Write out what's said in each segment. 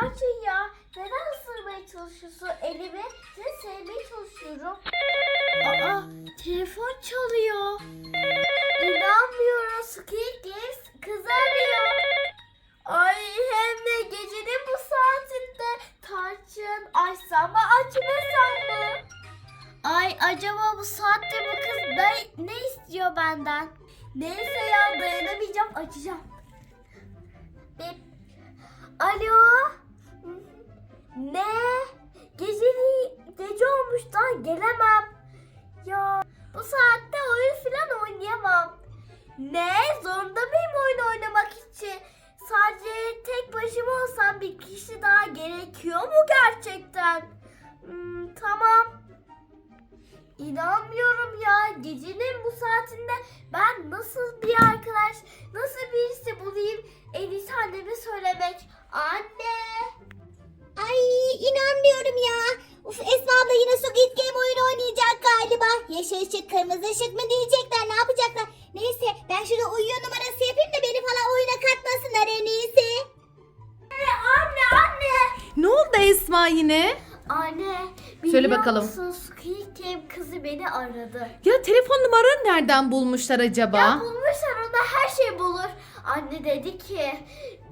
Tarçın ya neden ısırmaya çalışıyorsun elimi? Seni sevmeye çalışıyorum. Aa telefon çalıyor. İnanmıyorum Squid Games kız arıyor. Ay hem de gecenin bu saatinde Tarçın açsam mı açmasam mı? Ay acaba bu saatte bu kız ne, ne istiyor benden? Neyse ya dayanamayacağım açacağım. Bip. Alo. Gelemem. Ya bu saatte oyun falan oynayamam. Ne? Zorunda mıyım oyun oynamak için? Sadece tek başıma olsam bir kişi daha gerekiyor mu gerçekten? Hmm, tamam. İnanmıyorum ya. Gecenin bu saatinde ben nasıl bir arkadaş, nasıl birisi bulayım? En anneme söylemek. Anne. Ay inanmıyorum ya. Uf Esma abla yine Squid Game oyunu oynayacak galiba. Yeşil ışık kırmızı ışık mı diyecekler ne yapacaklar. Neyse ben şurada uyuyor numarası yapayım da beni falan oyuna katmasınlar en iyisi. Anne, anne. Ne oldu Esma yine? Anne. Söyle biliyor bakalım. Musun? Squid Game kızı beni aradı. Ya telefon numaranı nereden bulmuşlar acaba? Ya bulmuşlar onda her şey bulur. Anne dedi ki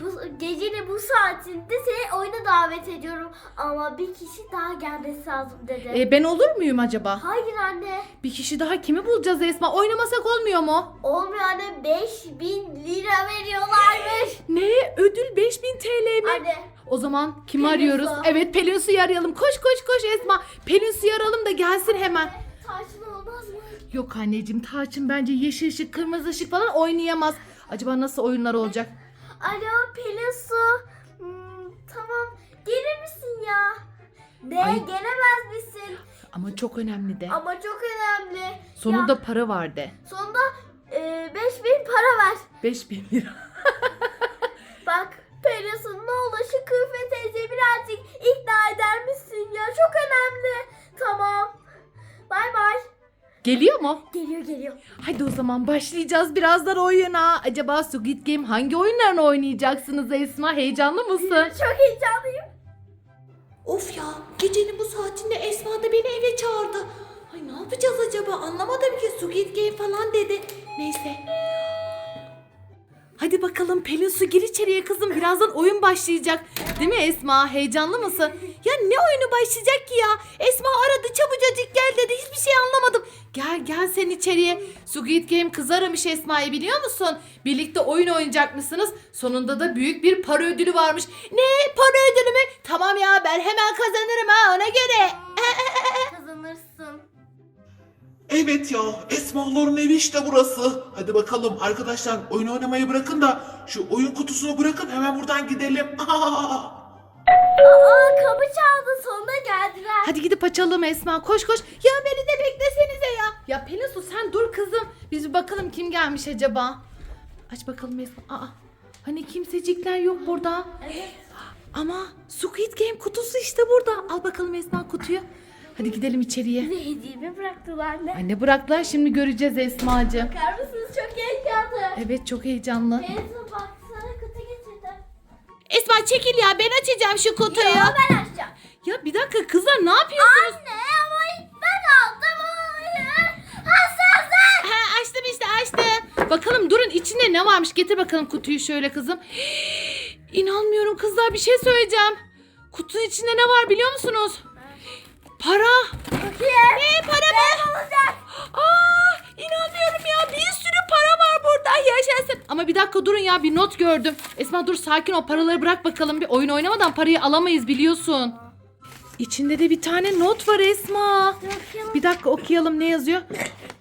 bu gecenin bu saatinde seni oyuna davet ediyorum ama bir kişi daha gelmesi lazım dedi. E, ben olur muyum acaba? Hayır anne. Bir kişi daha kimi bulacağız Esma? Oynamasak olmuyor mu? Olmuyor anne 5000 lira veriyorlarmış. Ne? Ödül 5000 TL mi? Anne O zaman kimi Pelin arıyoruz? Su. Evet Pelin Su'yu arayalım. Koş koş koş Esma. Pelin Su'yu arayalım da gelsin hemen. tarçın olmaz mı? Yok anneciğim Tarçın bence yeşil ışık kırmızı ışık falan oynayamaz. Acaba nasıl oyunlar olacak? Alo Pelin Su. Hmm, tamam gelir misin ya? Ne Ay. gelemez misin? Ama çok önemli de. Ama çok önemli. Sonunda Ya, para var de. sonunda e, 5000 para ver. 5000 lira. Bak Pelinsu ne olur şu Kırfe teyze birazcık ikna eder misin ya? Çok önemli. Tamam. Bay bay. Geliyor mu? Geliyor geliyor. Hadi o zaman başlayacağız birazdan oyuna. Acaba Squid Game hangi oyunlarını oynayacaksınız Esma? Heyecanlı mısın? Çok heyecanlıyım. Of ya gecenin bu saatinde Esma da beni eve çağırdı. Ay ne yapacağız acaba anlamadım ki Squid Game falan dedi. Neyse. Hadi bakalım Pelin Su gir içeriye kızım birazdan oyun başlayacak. Değil mi Esma heyecanlı mısın? Ya ne oyunu başlayacak ki ya? Esma aradı çabucacık gel dedi hiçbir şey anlamadım. Gel gel sen içeriye. Squid Game kız aramış Esma'yı biliyor musun? Birlikte oyun oynayacak mısınız? Sonunda da büyük bir para ödülü varmış. Ne para ödülü mü? Tamam ya ben hemen kazanırım ha ona göre. Kazanırsın. Evet ya Esmaların evi işte burası. Hadi bakalım arkadaşlar oyun oynamayı bırakın da şu oyun kutusunu bırakıp hemen buradan gidelim. Aa kapı çaldı sonunda geldiler. Hadi gidip açalım Esma koş koş. Ya beni de beklesenize ya. Ya Pelin Su sen dur kızım. Biz bir bakalım kim gelmiş acaba. Aç bakalım Esma. Aa, hani kimsecikler yok burada. Evet. Ama Squid Game kutusu işte burada. Al bakalım Esma kutuyu. Hadi gidelim içeriye. Bize hediyemi bıraktılar ne? Anne bıraklar şimdi göreceğiz Esma'cığım. Bakar mısınız çok heyecanlı. Evet çok heyecanlı. Teyze Esma çekil ya ben açacağım şu kutuyu. Ya ben açacağım. Ya bir dakika kızlar ne yapıyorsunuz? Anne ama ben aldım. Hayır. Hassasın. Ha açtım işte açtım. Bakalım durun içinde ne varmış getir bakalım kutuyu şöyle kızım. İnanmıyorum kızlar bir şey söyleyeceğim. Kutunun içinde ne var biliyor musunuz? Para. Bakayım. Ne para mı? Aa inanmıyorum ya bir sürü para var burada yaşasın. Ama bir dakika durun ya bir not gördüm. Esma dur sakin ol paraları bırak bakalım. Bir oyun oynamadan parayı alamayız biliyorsun. İçinde de bir tane not var Esma. Bir dakika okuyalım ne yazıyor?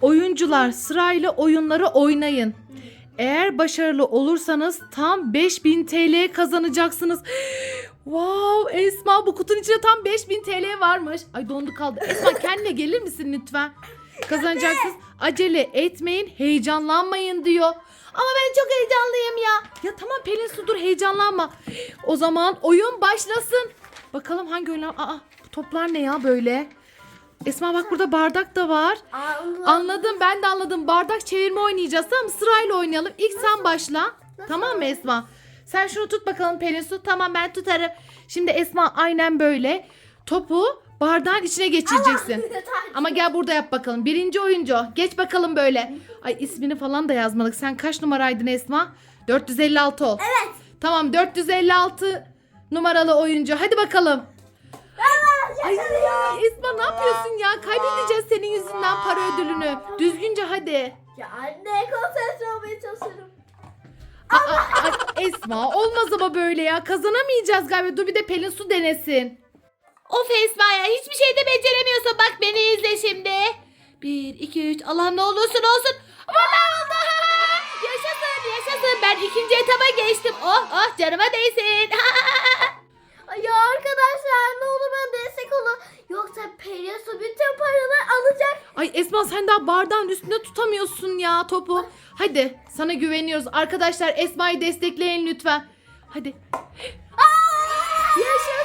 Oyuncular sırayla oyunları oynayın. Eğer başarılı olursanız tam 5000 TL kazanacaksınız. Wow Esma bu kutunun içinde tam 5000 TL varmış. Ay dondu kaldı. Esma kendine gelir misin lütfen? Kazanacaksınız. Acele etmeyin, heyecanlanmayın diyor. Ama ben çok heyecanlıyım ya. Ya tamam Pelin Su dur heyecanlanma. O zaman oyun başlasın. Bakalım hangi oyunlar... Aa toplar ne ya böyle? Esma bak burada bardak da var. Anladım. Anladım ben de anladım. Bardak çevirme oynayacağız tamam mı? Sırayla oynayalım. İlk sen başla. Tamam mı Esma? Sen şunu tut bakalım Pelin Su. Tamam ben tutarım. Şimdi Esma aynen böyle topu bardağın içine geçireceksin. Ama gel burada yap bakalım. Birinci oyuncu. Geç bakalım böyle. Ay ismini falan da yazmadık. Sen kaç numaraydın Esma? 456 ol. Evet. Tamam 456 numaralı oyuncu. Hadi bakalım. Ay, Esma ne yapıyorsun ya? Kaybedeceğiz senin yüzünden para ödülünü. Düzgünce hadi. Ya anne konsantre olmaya çalışıyorum. Aa, aa, Esma olmaz ama böyle ya. Kazanamayacağız galiba. Dur bir de Pelin su denesin. Of Esma ya hiçbir şey de beceremiyorsun. Bak beni izle şimdi. Bir, iki, üç. Allah ne olursun olsun. Valla oldu. yaşasın yaşasın. Ben ikinci etaba geçtim. Oh oh canıma değsin. Ay ya arkadaşlar ne olur ben destek olun. Yoksa Periyosu bütün paraları alacak. Ay Esma sen daha bardağın üstünde tutamıyorsun ya topu. Hadi sana güveniyoruz. Arkadaşlar Esma'yı destekleyin lütfen. Hadi. Yaşasın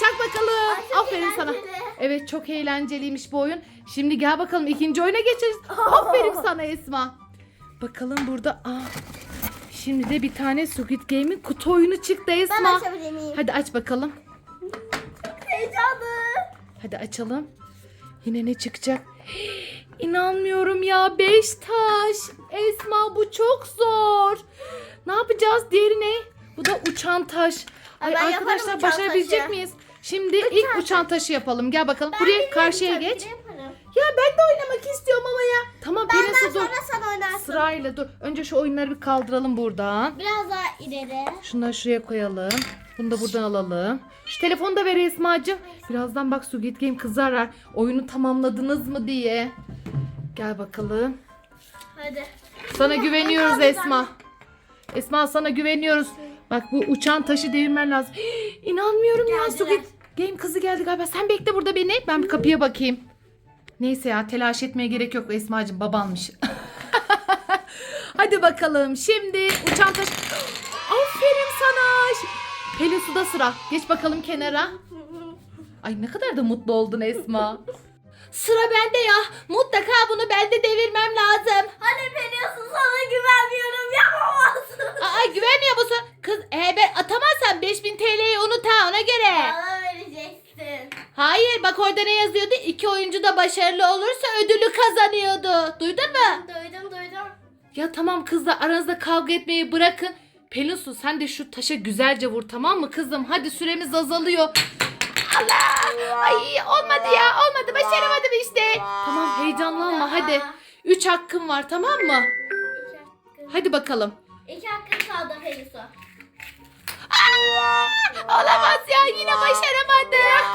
Çak bakalım. Ay, çok Aferin sana. eğlenceli. Evet çok eğlenceliymiş bu oyun. Şimdi gel bakalım ikinci oyuna geçeriz. Aferin sana Esma. Bakalım burada. Aa, şimdi de bir tane Squid Game'in kutu oyunu çıktı Ben Esma. açabilir miyim? Hadi aç bakalım. Heyecanlı. Hadi açalım. Yine ne çıkacak? İnanmıyorum ya. Beş taş. Esma bu çok zor. Ne yapacağız? Diğeri ne? Bu da uçan taş. Ay Ay, ben yaparım arkadaşlar uçan başarabilecek taşı. miyiz? Şimdi ilk uçan taşı yapalım. Gel bakalım. Buraya karşıya geç. Ya ben de oynamak istiyorum ama ya. Tamam Benden Pelin dur. sonra sen oynarsın. Sırayla dur. Önce şu oyunları bir kaldıralım buradan. Biraz daha ileri. Şunları şuraya koyalım. Bunu da buradan alalım. Şu telefonu da ver Esma'cığım. Birazdan bak Squid Game kızı arar. Oyunu tamamladınız mı diye. Gel bakalım. Hadi. Sana güveniyoruz Esma. Esma sana güveniyoruz. Bak bu uçan taşı devirmen lazım. İnanmıyorum ya Geldiler. Game kızı geldi galiba. Sen bekle burada beni. Ben bir kapıya bakayım. Neyse ya telaş etmeye gerek yok Esma'cığım babanmış. Hadi bakalım şimdi uçan taş. Aferin sana. Pelin suda sıra. Geç bakalım kenara. Ay ne kadar da mutlu oldun Esma. Sıra bende ya. Mutlaka bunu ben de devirmem lazım. Hadi Periyosu sana güvenmiyorum. Yapamazsın. Aa güvenmiyor musun? Kız e, ben atamazsam 5000 TL'yi unut ha ona göre. Bana vereceksin. Hayır bak orada ne yazıyordu? İki oyuncu da başarılı olursa ödülü kazanıyordu. Duydun mu? Duydum duydum. Ya tamam kızlar aranızda kavga etmeyi bırakın. Pelin su sen de şu taşa güzelce vur tamam mı kızım? Hadi süremiz azalıyor. Allah! Ay olmadı ya olmadı başaramadım işte. Tamam heyecanlanma hadi. Üç hakkın var tamam mı? İki hakkın. Hadi bakalım. İki hakkın kaldı Periyosu. Olamaz ya yine başaramadım.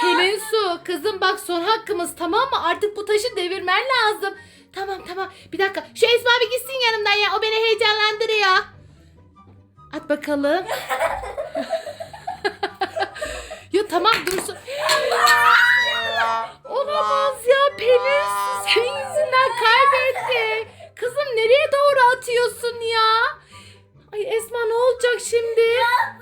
Pelin su kızım bak son hakkımız tamam mı? Artık bu taşı devirmen lazım. Tamam tamam bir dakika şu Esma bir gitsin yanımdan ya o beni heyecanlandırıyor. At bakalım. ya tamam dursun. Olamaz ya Pelin su senin yüzünden kaybetti. Kızım nereye doğru atıyorsun ya? Ay Esma ne olacak şimdi? Ha,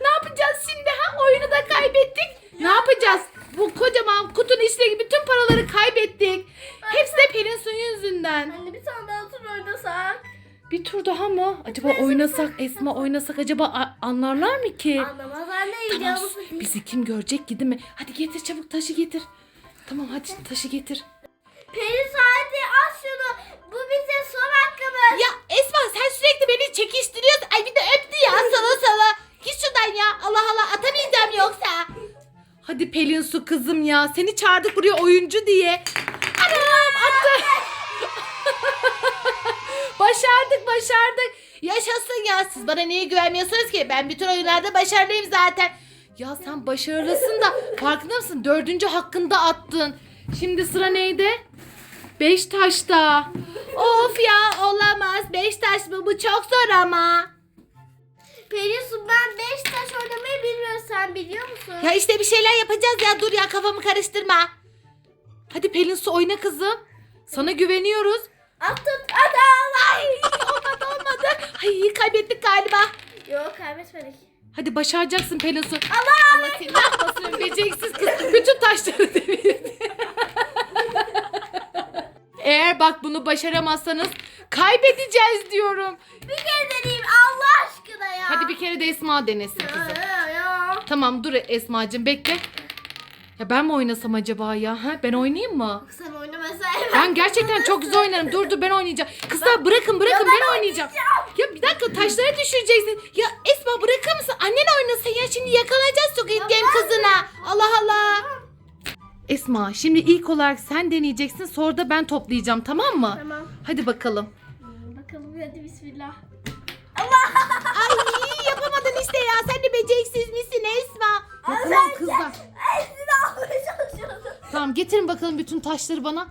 ne yapacağız şimdi ha? Oyunu da kaybettik. Ne yapacağız? Bu kocaman kutunun içindeki bütün paraları kaybettik. Hepsi de Pelin Su'nun yüzünden. Anne bir tane daha tur oynasak. Bir tur daha mı? Acaba oynasak Esma oynasak acaba anlarlar mı ki? Anlamaz anne Tamam sus. bizi kim görecek ki değil mi? Hadi getir çabuk taşı getir. Tamam hadi taşı getir. Peri hadi al şunu. Bu bize son hakkımız. Ya Esma sen sürekli beni çekiştiriyorsun. Ay bir de öptü ya sana sana. Git şuradan ya Allah Allah atamayacağım yoksa. Hadi Pelin Su kızım ya. Seni çağırdık buraya oyuncu diye. Anam attı. Başardık başardık. Yaşasın ya siz bana niye güvenmiyorsunuz ki? Ben bütün oyunlarda başarılıyım zaten. Ya sen başarılısın da farkında mısın? Dördüncü hakkında attın. Şimdi sıra neydi? Beş taşta. Of ya olamaz. Beş taş mı bu çok zor ama. Perisu ben 5 taş oynamayı bilmiyorum sen biliyor musun? Ya işte bir şeyler yapacağız ya dur ya kafamı karıştırma. Hadi Pelin Su oyna kızım. Sana güveniyoruz. At tut at al. Ay olmadı olmadı. Ay kaybettik galiba. Yok kaybetmedik. Hadi başaracaksın Pelin Su. Allah! Allah seni ne yapmasın beceriksiz kız. Bütün taşları devirdi. Bak bunu başaramazsanız Kaybedeceğiz diyorum. Bir kere deneyeyim Allah aşkına ya. Hadi bir kere de Esma denesin kızım. Ya, ya. Tamam dur Esma'cığım bekle. Ya ben mi oynasam acaba ya? Ha? Ben oynayayım mı? Sen oynamasaydın. Ben gerçekten çok güzel oynarım. Dur dur ben oynayacağım. Kızlar bırakın bırakın ben, oynayacağım. Ya bir dakika taşlara düşüreceksin. Ya Esma bırakır mısın? Annen oynasın ya şimdi yakalayacağız Squid Game kızına. Allah Allah. Esma şimdi ilk olarak sen deneyeceksin sonra da ben toplayacağım tamam mı? Tamam. Hadi bakalım. Bakalım hadi bismillah. Ay yapamadın işte ya. Sen de beceriksiz misin Esma? Tamam kızlar. Seni almaya çalışıyordum. Tamam getirin bakalım bütün taşları bana.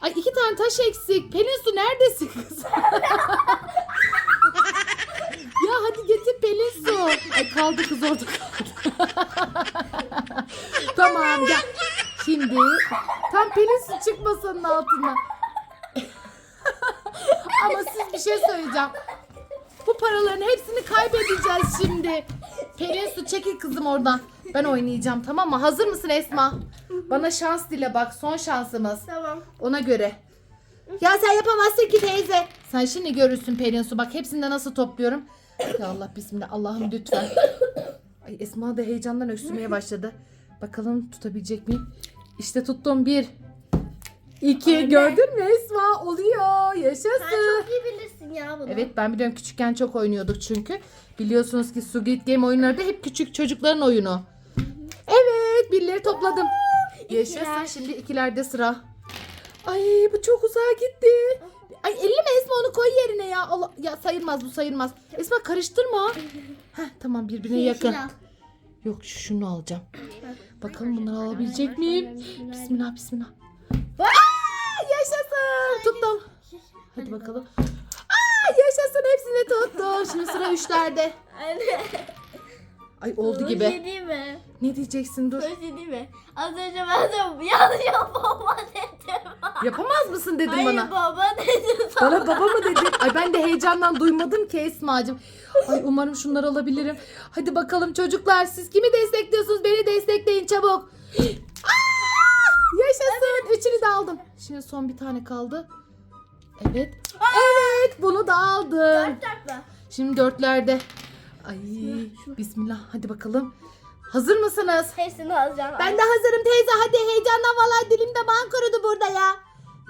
Ay iki tane taş eksik. Pelin su neredesin kız? ya hadi getir Pelin su. Ay kaldı kız orada kaldı. tamam gel. Şimdi tam Pelin su çıkmasının altına. Ama siz bir şey söyleyeceğim. Bu paraların hepsini kaybedeceğiz şimdi. Pelin su çekil kızım oradan. Ben oynayacağım tamam mı? Hazır mısın Esma? Bana şans dile bak son şansımız. Tamam. Ona göre. Ya sen yapamazsın ki teyze. Sen şimdi görürsün Pelin su. Bak hepsinde nasıl topluyorum. Ya Allah bismillah Allah'ım lütfen. Ay Esma da heyecandan öksürmeye başladı. Bakalım tutabilecek miyim? İşte tuttum bir. İki. Gördün mü Esma? Oluyor. Sen Yaşasın. çok iyi bilirsin ya bunu. Evet ben biliyorum küçükken çok oynuyorduk çünkü. Biliyorsunuz ki Squid Game oyunları da hep küçük çocukların oyunu. Evet birileri topladım. Yaşasın şimdi ikilerde sıra. Ay bu çok uzağa gitti. Ay elleme Esma onu koy yerine ya. Allah, ya sayılmaz bu sayılmaz. Esma karıştırma. Heh, tamam birbirine yakın. Yok şu- şunu alacağım. Bakalım bunları alabilecek miyim? Bismillah bismillah. Aa, yaşasın. Tuttum. Hadi bakalım. Aa, yaşasın hepsini tuttum. Şimdi sıra üçlerde. Ay oldu gibi. şey mi? Ne diyeceksin dur. Şey diyeyim mi? Az önce ben de yanlış baba dedim. Yapamaz mısın dedim Hayır bana. baba dedim. Bana baba mı dedin? Ay ben de heyecandan duymadım ki Esma'cığım. Ay umarım şunları alabilirim. Hadi bakalım çocuklar siz kimi destekliyorsunuz? Beni destekleyin çabuk. Yaşasın. Üçünü de aldım. Şimdi son bir tane kaldı. Evet. Evet bunu da aldım. Takla. Şimdi dörtlerde. Ay bismillah hadi bakalım. Hazır mısınız? Hepsini alacağım. Ben de hazırım teyze. Hadi heyecandan vallahi dilimde ban kurudu burada ya.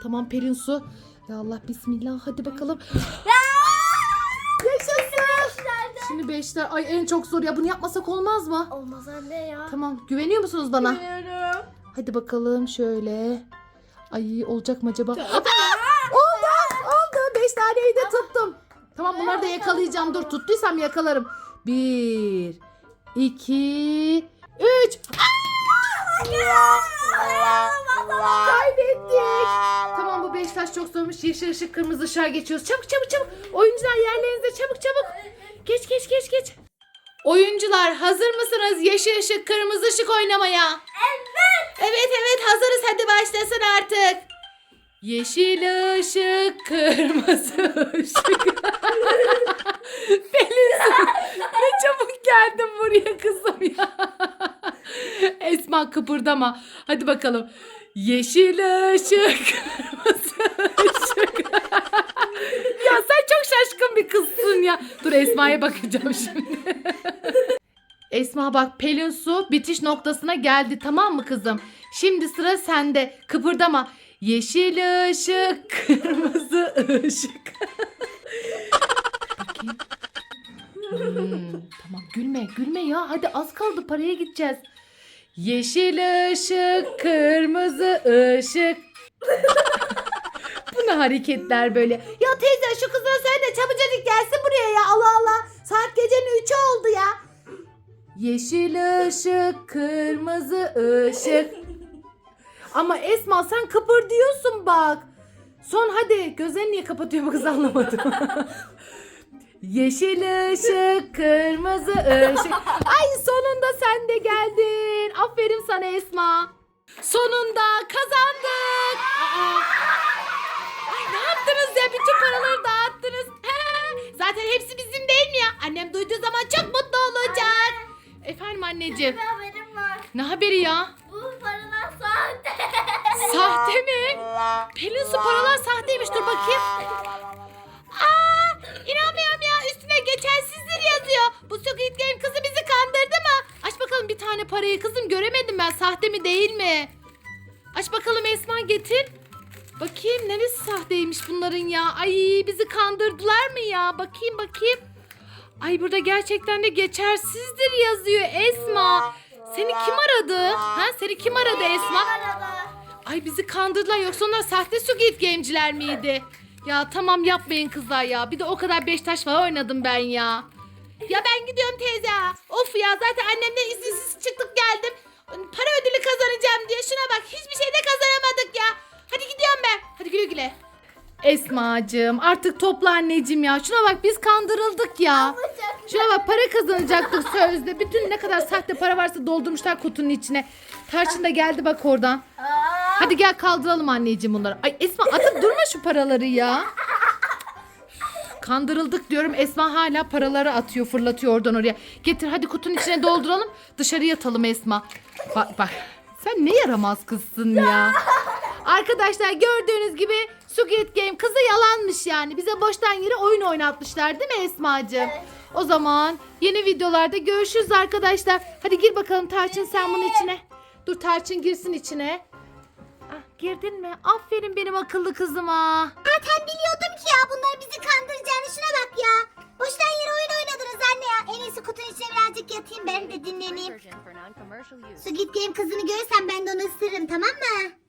Tamam Pelin Su. Ya Allah bismillah hadi bakalım. Yaşasın. Şimdi beşler. Ay en çok zor ya bunu yapmasak olmaz mı? Olmaz anne ya. Tamam güveniyor musunuz bana? Biliyorum. Hadi bakalım şöyle. Ay olacak mı acaba? Aa, oldu oldu. Beş taneyi de tuttum. Tamam bunları da yakalayacağım. Dur tuttuysam yakalarım. Bir, iki, üç. Kaybettik. Tamam bu beş taş çok zormuş. Yeşil ışık kırmızı ışığa geçiyoruz. Çabuk çabuk çabuk. Oyuncular yerlerinize çabuk çabuk. Geç geç geç geç. Oyuncular hazır mısınız yeşil ışık kırmızı ışık oynamaya? Evet. Evet evet hazırız hadi başlasın artık. Yeşil ışık kırmızı ışık. Pelin ne çabuk geldin buraya kızım ya. Esma kıpırdama. Hadi bakalım. Yeşil ışık, kırmızı ışık. Şaşkın bir kızsın ya. Dur Esma'ya bakacağım şimdi. Esma bak Pelin Su bitiş noktasına geldi tamam mı kızım? Şimdi sıra sende. Kıpırdama. Yeşil ışık, kırmızı ışık. Hmm, tamam gülme gülme ya. Hadi az kaldı paraya gideceğiz. Yeşil ışık, kırmızı ışık. Ne hareketler böyle? Ya teyze şu kızına söyle de çabucacık gelsin buraya ya. Allah Allah. Saat gecenin 3'ü oldu ya. Yeşil ışık, kırmızı ışık. Ama Esma sen kıpırdıyorsun bak. Son hadi gözlerini niye kapatıyor bu kız anlamadım. Yeşil ışık, kırmızı ışık. Ay sonunda sen de geldin. Aferin sana Esma. Sonunda kazandık. Aa. Buraya bütün paraları dağıttınız. Zaten hepsi bizim değil mi ya? Annem duyduğu zaman çok mutlu olacak. Efendim anneciğim. Bir haberim var. Ne haberi ya? Bu paralar sahte. Sahte mi? Pelin su paralar sahteymiş. Dur bakayım. Aa, inanmıyorum ya. Üstüne geçersizdir yazıyor. Bu Squid Game kızı bizi kandırdı mı? Aç bakalım bir tane parayı kızım. Göremedim ben sahte mi değil mi? Aç bakalım Esma getir. Bakayım neresi sahteymiş bunların ya. Ay bizi kandırdılar mı ya? Bakayım bakayım. Ay burada gerçekten de geçersizdir yazıyor Esma. Seni kim aradı? Ha seni kim aradı Esma? Ay bizi kandırdılar yoksa onlar sahte Squid Game'ciler miydi? Ya tamam yapmayın kızlar ya. Bir de o kadar beş taş var oynadım ben ya. Ya ben gidiyorum teyze. Of ya zaten annemden izinsiz çıktık geldim. Para ödülü kazanacağım diye. Şuna bak hiçbir Esma'cığım artık topla anneciğim ya. Şuna bak biz kandırıldık ya. Şuna bak para kazanacaktık sözde. Bütün ne kadar sahte para varsa doldurmuşlar kutunun içine. Tarçın da geldi bak oradan. Hadi gel kaldıralım anneciğim bunları. Ay Esma atıp durma şu paraları ya. Kandırıldık diyorum. Esma hala paraları atıyor, fırlatıyor oradan oraya. Getir hadi kutunun içine dolduralım. Dışarı yatalım Esma. Bak bak. Sen ne yaramaz kızsın ya. Arkadaşlar gördüğünüz gibi Squid Game kızı yalanmış yani. Bize boştan yere oyun oynatmışlar değil mi Esma'cığım? O zaman yeni videolarda görüşürüz arkadaşlar. Hadi gir bakalım Tarçın sen bunun içine. Dur Tarçın girsin içine. Ah, girdin mi? Aferin benim akıllı kızıma. Zaten biliyordum ki ya bunları bizi kandıracağını şuna bak ya. Boştan yere oyun oynadınız anne ya. En iyisi kutunun içine birazcık yatayım ben de dinleneyim. Su git game kızını görürsem ben de onu ısırırım tamam mı?